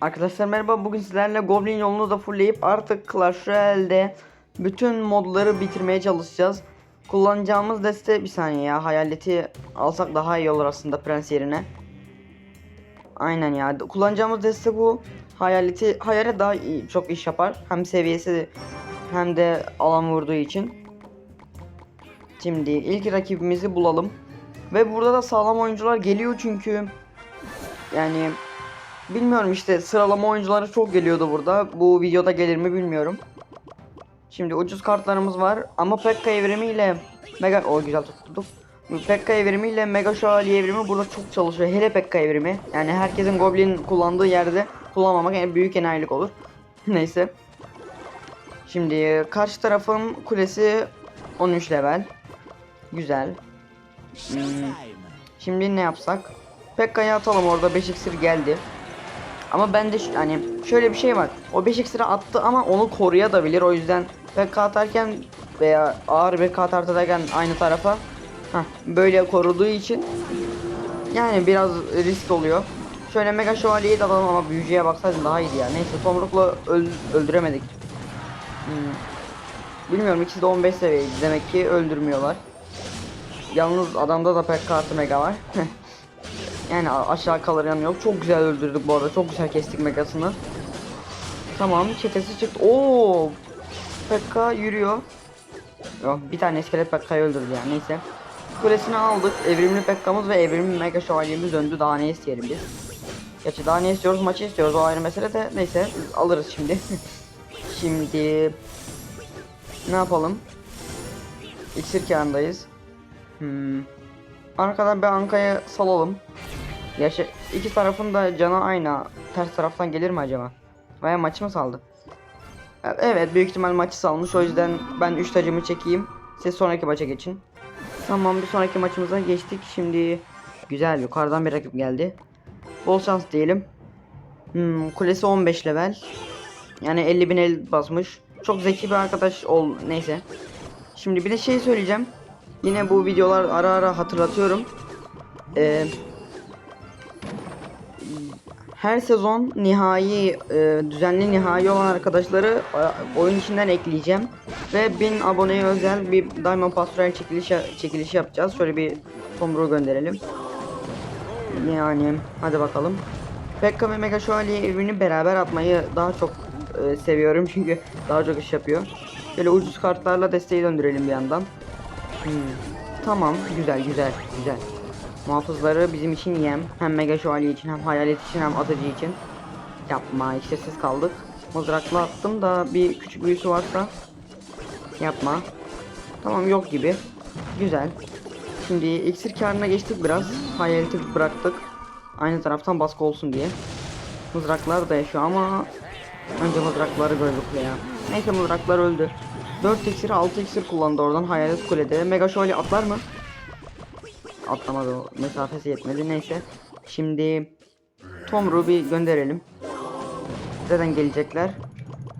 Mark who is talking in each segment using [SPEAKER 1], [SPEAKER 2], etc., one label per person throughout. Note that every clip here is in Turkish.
[SPEAKER 1] Arkadaşlar merhaba bugün sizlerle Goblin yolunu da fullleyip artık Clash Royale'de bütün modları bitirmeye çalışacağız. Kullanacağımız deste bir saniye ya hayaleti alsak daha iyi olur aslında prens yerine. Aynen ya kullanacağımız deste bu. Hayaleti hayalet daha iyi, çok iş yapar. Hem seviyesi hem de alan vurduğu için. Şimdi ilk rakibimizi bulalım. Ve burada da sağlam oyuncular geliyor çünkü yani Bilmiyorum işte sıralama oyuncuları çok geliyordu burada. Bu videoda gelir mi bilmiyorum. Şimdi ucuz kartlarımız var ama Pekka evrimiyle Mega o güzel tutturduk. Pekka evrimiyle Mega Şövalye evrimi burada çok çalışıyor. Hele Pekka evrimi. Yani herkesin Goblin kullandığı yerde kullanmamak en büyük enayilik olur. Neyse. Şimdi karşı tarafın kulesi 13 level. Güzel. Hmm, Şimdi ne yapsak? Pekka'yı atalım orada 5 iksir geldi. Ama bende ş- hani şöyle bir şey var. O 5 iksiri attı ama onu koruyabilir. O yüzden PK atarken veya ağır kart atarken aynı tarafa heh, böyle koruduğu için yani biraz risk oluyor. Şöyle mega şövalyeyi de alalım ama büyücüye baksaydın daha iyiydi ya. Neyse tomrukla öl- öldüremedik. Hmm. Bilmiyorum ikisi de 15 seviyeydi. Demek ki öldürmüyorlar. Yalnız adamda da pek kartı mega var. Yani aşağı kalır yok. Çok güzel öldürdük bu arada. Çok güzel kestik megasını. Tamam çetesi çıktı. Oo! Pekka yürüyor. Yok bir tane iskelet Pekka'yı öldürdü yani neyse. Kulesini aldık. Evrimli Pekka'mız ve evrimli Mega Şövalyemiz döndü. Daha ne isteyelim biz. Gerçi daha ne istiyoruz? Maçı istiyoruz. O ayrı mesele de neyse alırız şimdi. şimdi ne yapalım? İksir kağındayız. Hmm. Arkadan bir Anka'ya salalım. Yaşa iki tarafın da canı aynı. Ters taraftan gelir mi acaba? Veya maçı mı saldı? E- Evet büyük ihtimal maçı salmış. O yüzden ben 3 tacımı çekeyim. Siz sonraki maça geçin. Tamam bir sonraki maçımıza geçtik. Şimdi güzel yukarıdan bir rakip geldi. Bol şans diyelim. Hmm, kulesi 15 level. Yani 50 bin el basmış. Çok zeki bir arkadaş ol neyse. Şimdi bir de şey söyleyeceğim. Yine bu videolar ara ara hatırlatıyorum. Ee, her sezon nihai e, düzenli nihai olan arkadaşları e, oyun içinden ekleyeceğim ve 1000 aboneye özel bir Diamond Pastoral çekiliş çekilişi yapacağız. Şöyle bir tomruğu gönderelim. Yani hadi bakalım. Pekka ve Mega Şövalye evini beraber atmayı daha çok e, seviyorum çünkü daha çok iş yapıyor. Böyle ucuz kartlarla desteği döndürelim bir yandan. Hmm, Tamam güzel güzel güzel. Muhafızları bizim için yem. Hem Mega Şövalye için hem Hayalet için hem Atıcı için. Yapma iksirsiz kaldık. Mızrakla attım da bir küçük büyüsü varsa. Yapma. Tamam yok gibi. Güzel. Şimdi iksir karına geçtik biraz. Hayaleti bıraktık. Aynı taraftan baskı olsun diye. Mızraklar da yaşıyor ama önce mızrakları gördük ya. Neyse mızraklar öldü. 4 iksir 6 iksir kullandı oradan hayalet kulede. Mega şövalye atlar mı? Atlamadı mesafesi yetmedi neyse. Şimdi Tomru bir gönderelim. Zaten gelecekler.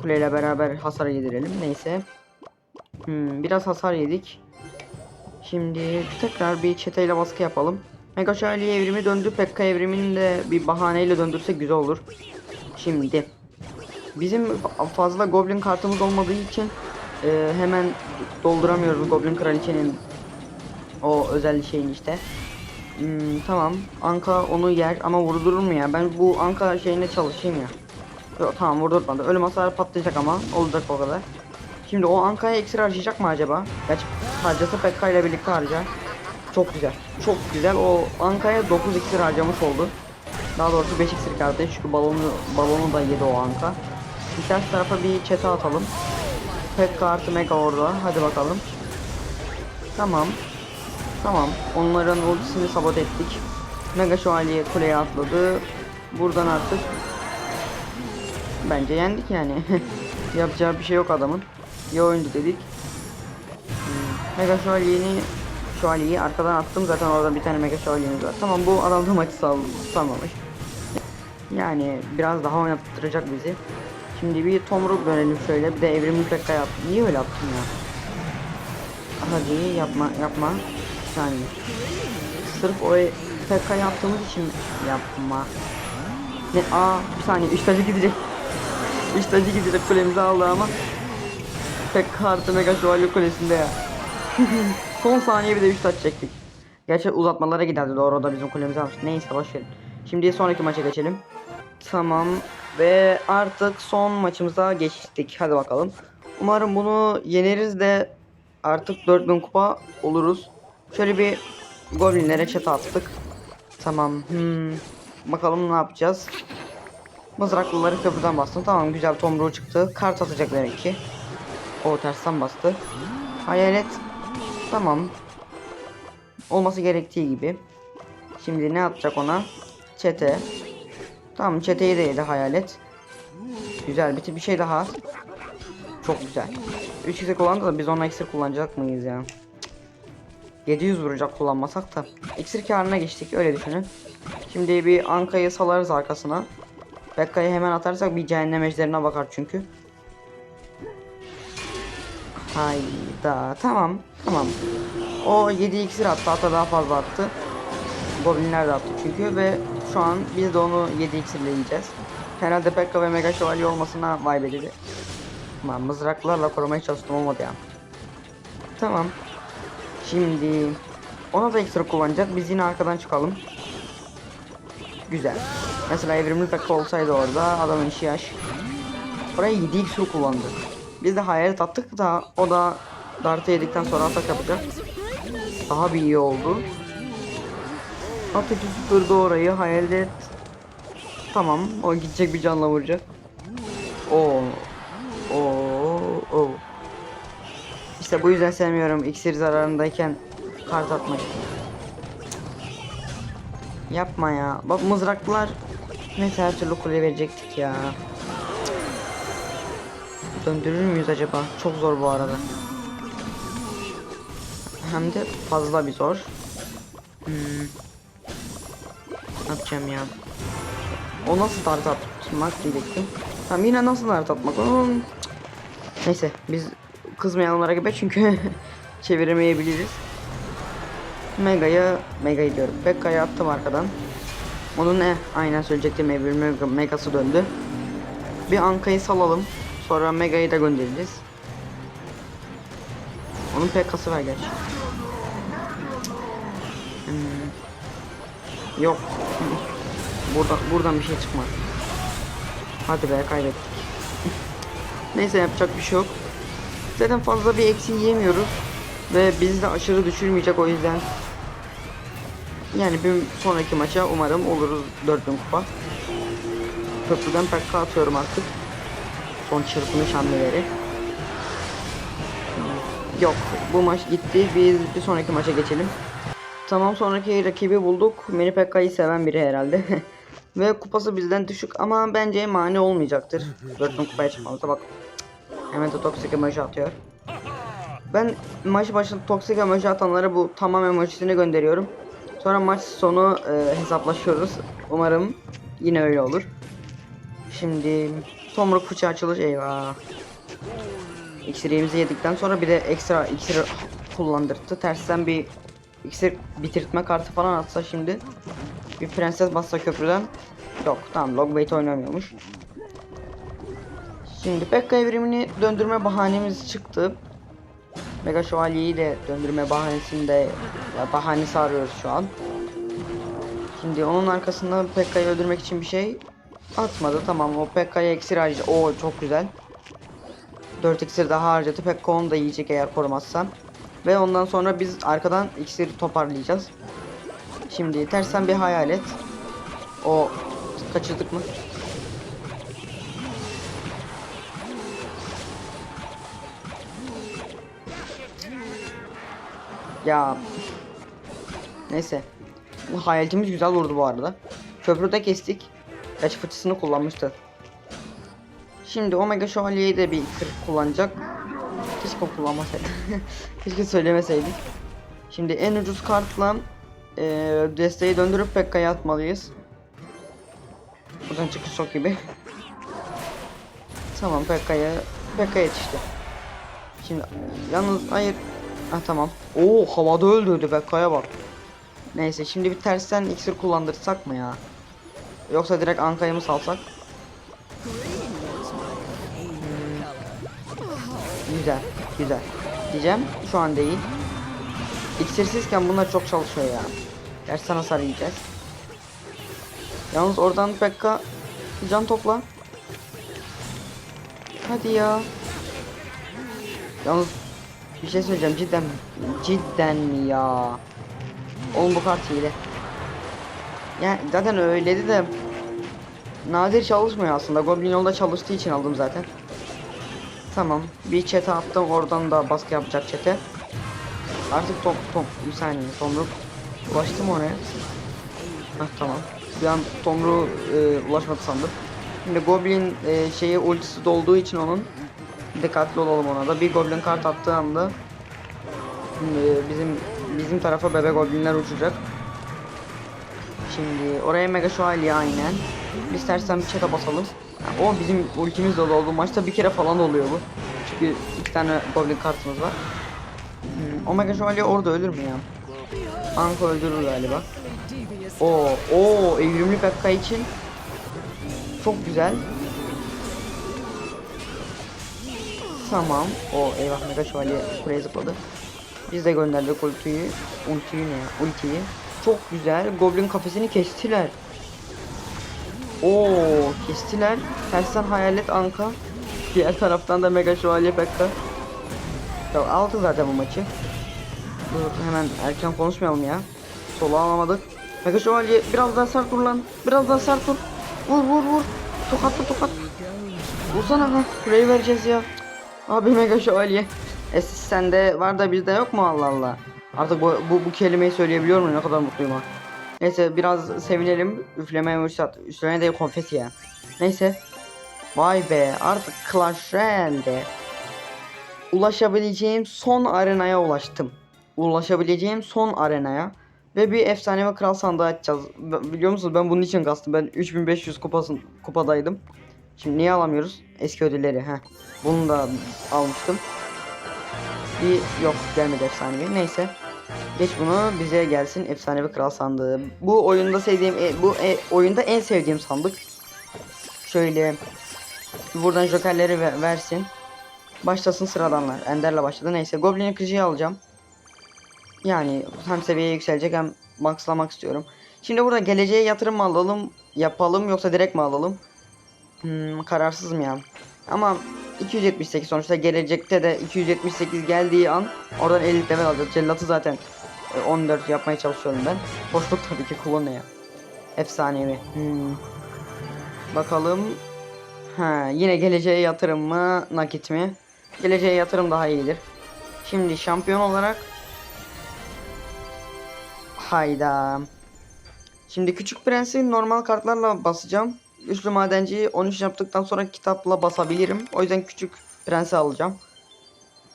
[SPEAKER 1] Kuleyle beraber hasar yedirelim neyse. Hmm, biraz hasar yedik. Şimdi tekrar bir çeteyle baskı yapalım. Mega Şövalye evrimi döndü. Pekka evrimini de bir bahaneyle döndürsek güzel olur. Şimdi bizim fa- fazla Goblin kartımız olmadığı için e, hemen dolduramıyoruz Goblin Kraliçenin o özel şeyin işte. Hmm, tamam. Anka onu yer ama vurdurur mu ya? Ben bu Anka şeyine çalışayım ya. Yok tamam vurdurmadı. Ölüm hasarı patlayacak ama olacak o kadar. Şimdi o Anka'ya iksir harcayacak mı acaba? Gerçi harcasa Pekka ile birlikte harcar. Çok güzel. Çok güzel. O Anka'ya 9 iksir harcamış oldu. Daha doğrusu 5 iksir kaldı. Çünkü balonu balonu da yedi o Anka. Bir ters tarafa bir çete atalım. Pekka artı Mega orada. Hadi bakalım. Tamam. Tamam. Onların ultisini sabote ettik. Mega Şövalye kuleye atladı. Buradan artık bence yendik yani. Yapacağı bir şey yok adamın. İyi oyuncu dedik. Hmm, Mega Şövalye'ni Şövalye'yi arkadan attım zaten orada bir tane Mega Şövalye'miz var. Tamam bu adam da maçı sal salmamış. Yani biraz daha oynattıracak bizi. Şimdi bir Tomruk dönelim şöyle. Bir de evrimli Pekka yap. Niye öyle yaptın ya? Hadi yapma yapma. Saniye. Sırf o Pekka yaptığımız için yapma. Ne? Aa bir saniye üç tacı gidecek. Üç tacı gidecek kulemizi aldı ama. Pek kartı mega şövalye kulesinde ya. Son saniye bir de 3 taç çektik. Gerçi uzatmalara giderdi doğru o da bizim kulemizi almış. Neyse boş verin. Şimdi sonraki maça geçelim. Tamam ve artık son maçımıza geçtik. Hadi bakalım. Umarım bunu yeneriz de artık 4000 kupa oluruz. Şöyle bir goblinlere çete attık. Tamam. Hmm. Bakalım ne yapacağız. Mızraklıları köprüden bastım. Tamam güzel tomruğu çıktı. Kart atacak demek ki. O tersten bastı. Hayalet. Tamam. Olması gerektiği gibi. Şimdi ne atacak ona? Çete. Tamam çeteyi de yedi hayalet. Güzel bir, bir şey daha. Çok güzel. 3 iksir kullandı da biz ona iksir kullanacak mıyız ya? 700 vuracak kullanmasak da. İksir karına geçtik öyle düşünün. Şimdi bir Anka'yı salarız arkasına. Bekka'yı hemen atarsak bir cehennem ejderine bakar çünkü. Hayda tamam tamam. O 7 iksir attı hatta daha fazla attı. Goblinler de attı çünkü ve şu an biz de onu 7 iksirle yiyeceğiz. Herhalde Pekka ve Mega Şövalye olmasına vay be dedi. Tamam mızraklarla korumaya çalıştım olmadı ya. Tamam. Şimdi ona da iksir kullanacak. Biz yine arkadan çıkalım. Güzel. Mesela evrimli Pekka olsaydı orada adamın işi yaş. Oraya 7 iksir kullandı. Biz de hayalet attık da o da dartı yedikten sonra atak yapacak. Daha bir iyi oldu. Atatürk süpürdü orayı hayalet. Tamam o gidecek bir canla vuracak. Oo. Oo. Oo. İşte bu yüzden sevmiyorum iksir zararındayken kart atmayı. Yapma ya. Bak mızraklar neyse her türlü kule verecektik ya. Döndürür müyüz acaba? Çok zor bu arada. Hem de fazla bir zor. Hmm. Ne yapacağım ya? O nasıl dart atmak diyecektim. Tamam yine nasıl dart atmak? Hmm. Neyse biz kızmayalım ara gibi çünkü çeviremeyebiliriz. Mega'ya Mega'yı diyorum. Bekka'ya attım arkadan. Onun ne? Aynen söyleyecektim. Evrim Mega, Mega'sı döndü. Bir Anka'yı salalım. Sonra Mega'yı da göndeririz. Onun PK'sı var gerçi. Hmm. Yok. Burada buradan bir şey çıkmaz. Hadi be kaybettik. Neyse yapacak bir şey yok. Zaten fazla bir eksi yiyemiyoruz. Ve bizi de aşırı düşürmeyecek o yüzden. Yani bir sonraki maça umarım oluruz 4000 kupa. Köprüden PK atıyorum artık. Son çırpınış hamleleri. Yok bu maç gitti. Biz bir sonraki maça geçelim. Tamam sonraki rakibi bulduk. Mini Pekka'yı seven biri herhalde. Ve kupası bizden düşük ama bence mani olmayacaktır. 4000 kupaya çıkmamıza bak. Hemen de toksik emoji atıyor. Ben maç başında toksik emoji atanlara bu tamam emojisini gönderiyorum. Sonra maç sonu e, hesaplaşıyoruz. Umarım yine öyle olur. Şimdi tomruk fıçı açılış eyvah. İksirimizi yedikten sonra bir de ekstra iksir kullandırdı. Tersten bir iksir bitirtme kartı falan atsa şimdi. Bir prenses bassa köprüden. Yok tamam logbait oynamıyormuş. Şimdi Pekka evrimini döndürme bahanemiz çıktı. Mega Şövalyeyi de döndürme bahanesinde bahanesi arıyoruz şu an. Şimdi onun arkasında Pekka'yı öldürmek için bir şey atmadı. Tamam o Pekka'ya iksir harcayacak. Oo çok güzel. 4 iksir daha harcadı. Pekka onu da yiyecek eğer korumazsam. Ve ondan sonra biz arkadan iksiri toparlayacağız. Şimdi tersten bir hayalet. O kaçırdık mı? Ya. Neyse. Bu hayaletimiz güzel vurdu bu arada. Köprüde kestik. Kaç fıçısını kullanmıştı. Şimdi Omega Şövalye'yi de bir kırık kullanacak. Keşke kullanmasaydı. Keşke söylemeseydik. Şimdi en ucuz kartla e, desteği döndürüp Pekka'ya atmalıyız. Buradan çıkış çok gibi. tamam Pekka'ya Pekka yetişti. Şimdi yalnız hayır. Ha tamam. Oo havada öldürdü Pekka'ya bak. Neyse şimdi bir tersten iksir kullandırsak mı ya? yoksa direkt Anka'yı mı salsak? Hmm. Güzel, güzel. Diyeceğim şu an değil. İksirsizken bunlar çok çalışıyor ya. Gerçekten hasar yiyeceğiz. Yalnız oradan Pekka can topla. Hadi ya. Yalnız bir şey söyleyeceğim cidden cidden mi ya? Oğlum bu kart hile. Yani zaten öyleydi de nadir çalışmıyor aslında. Goblin yolda çalıştığı için aldım zaten. Tamam. Bir çete attım oradan da baskı yapacak çete. Artık top top bir saniye tomruk ulaştım oraya. Hah tamam. Bir an tomruğu e, ulaşmadı sandım. Şimdi goblin e, şeyi ultisi dolduğu için onun dikkatli olalım ona da. Bir goblin kart attığı anda bizim bizim tarafa bebek goblinler uçacak. Şimdi oraya mega şövalye aynen. Biz tersten bir çete basalım. O bizim ultimiz de oldu. Maçta bir kere falan oluyor bu. Çünkü iki tane goblin kartımız var. Hmm, Omega şövalye orada ölür mü ya? Anka öldürür galiba. O o evrimli Pekka için çok güzel. Tamam. O eyvah mega şövalye buraya zıpladı. Biz de gönderdik ultiyi. Ultiyi ne? Ultiyi. Çok güzel. Goblin kafesini kestiler. Oo kestiler. Tersten hayalet Anka. Diğer taraftan da mega şövalye Pekka. Ya aldı zaten bu maçı. Dur hemen erken konuşmayalım ya. Solu alamadık. Mega şövalye biraz daha sert vur lan. Biraz daha sert vur. Vur vur vur. Tokatla tokat. Vursana ha. Kuleyi vereceğiz ya. Abi mega şövalye. E siz sende var da bizde yok mu Allah Allah. Artık bu, bu, bu kelimeyi söyleyebiliyor muyum? Ne kadar mutluyum ha. Neyse biraz sevinelim. Üflemeye mürsat. Üstüne de konfeti ya. Neyse. Vay be artık Clash Royale'de ulaşabileceğim son arenaya ulaştım. Ulaşabileceğim son arenaya. Ve bir efsanevi kral sandığı açacağız. Biliyor musunuz ben bunun için kastım. Ben 3500 kupasın, kupadaydım. Şimdi niye alamıyoruz? Eski ödülleri. Heh. Bunu da almıştım. Bir yok gelmedi efsanevi. Neyse. Geç bunu bize gelsin efsanevi kral sandığı. Bu oyunda sevdiğim e, bu e, oyunda en sevdiğim sandık. Şöyle buradan jokerleri ver- versin. Başlasın sıradanlar. Ender'le başladı. Neyse Goblin yıkıcıyı alacağım. Yani hem seviyeye yükselecek hem maxlamak istiyorum. Şimdi burada geleceğe yatırım mı alalım, yapalım yoksa direkt mi alalım? Hmm, kararsızım ya. Ama 278 sonuçta gelecekte de 278 geldiği an oradan 50 level alacağız. Cellatı zaten e, 14 yapmaya çalışıyorum ben. Boşluk tabii ki kullanıyor. Efsanevi. Hmm. Bakalım. Ha, yine geleceğe yatırım mı, nakit mi? Geleceğe yatırım daha iyidir. Şimdi şampiyon olarak Hayda. Şimdi küçük prensi normal kartlarla basacağım. Üçlü madenciyi 13 yaptıktan sonra kitapla basabilirim. O yüzden küçük prensi alacağım.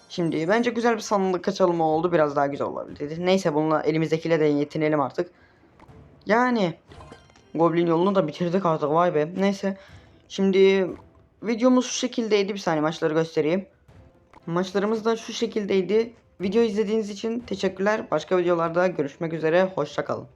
[SPEAKER 1] Şimdi bence güzel bir sandık açılımı oldu. Biraz daha güzel olabilir. Neyse bununla elimizdekiyle de yetinelim artık. Yani Goblin yolunu da bitirdik artık vay be. Neyse. Şimdi videomuz şu şekildeydi. Bir saniye maçları göstereyim. Maçlarımız da şu şekildeydi. Video izlediğiniz için teşekkürler. Başka videolarda görüşmek üzere. Hoşçakalın.